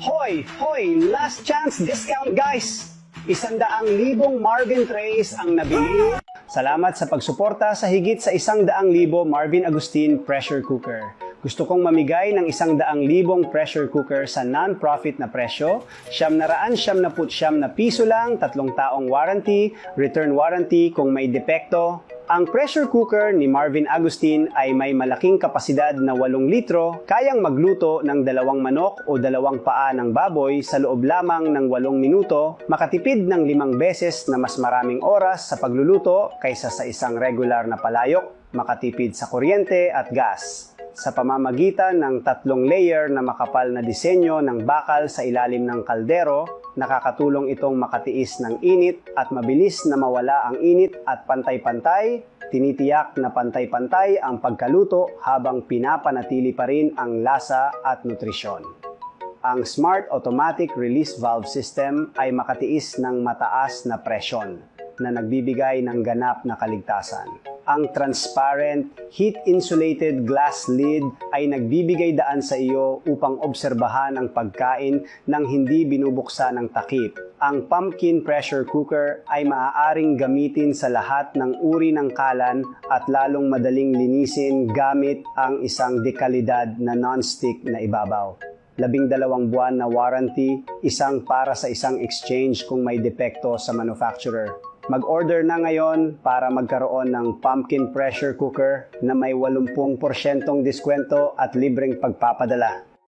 Hoy! Hoy! Last chance discount guys! Isandaang libong Marvin trays ang nabili. Salamat sa pagsuporta sa higit sa isang daang libo Marvin Agustin pressure cooker. Gusto kong mamigay ng isang daang libong pressure cooker sa non-profit na presyo, siyam na raan siyam na put siyam na piso lang, tatlong taong warranty, return warranty kung may depekto. Ang pressure cooker ni Marvin Agustin ay may malaking kapasidad na 8 litro, kayang magluto ng dalawang manok o dalawang paa ng baboy sa loob lamang ng 8 minuto, makatipid ng limang beses na mas maraming oras sa pagluluto kaysa sa isang regular na palayok, makatipid sa kuryente at gas sa pamamagitan ng tatlong layer na makapal na disenyo ng bakal sa ilalim ng kaldero, nakakatulong itong makatiis ng init at mabilis na mawala ang init at pantay-pantay, tinitiyak na pantay-pantay ang pagkaluto habang pinapanatili pa rin ang lasa at nutrisyon. Ang Smart Automatic Release Valve System ay makatiis ng mataas na presyon na nagbibigay ng ganap na kaligtasan. Ang transparent, heat-insulated glass lid ay nagbibigay daan sa iyo upang obserbahan ang pagkain nang hindi binubuksan ng takip. Ang pumpkin pressure cooker ay maaaring gamitin sa lahat ng uri ng kalan at lalong madaling linisin gamit ang isang dekalidad na non-stick na ibabaw labing dalawang buwan na warranty, isang para sa isang exchange kung may depekto sa manufacturer. Mag-order na ngayon para magkaroon ng pumpkin pressure cooker na may 80% diskwento at libreng pagpapadala.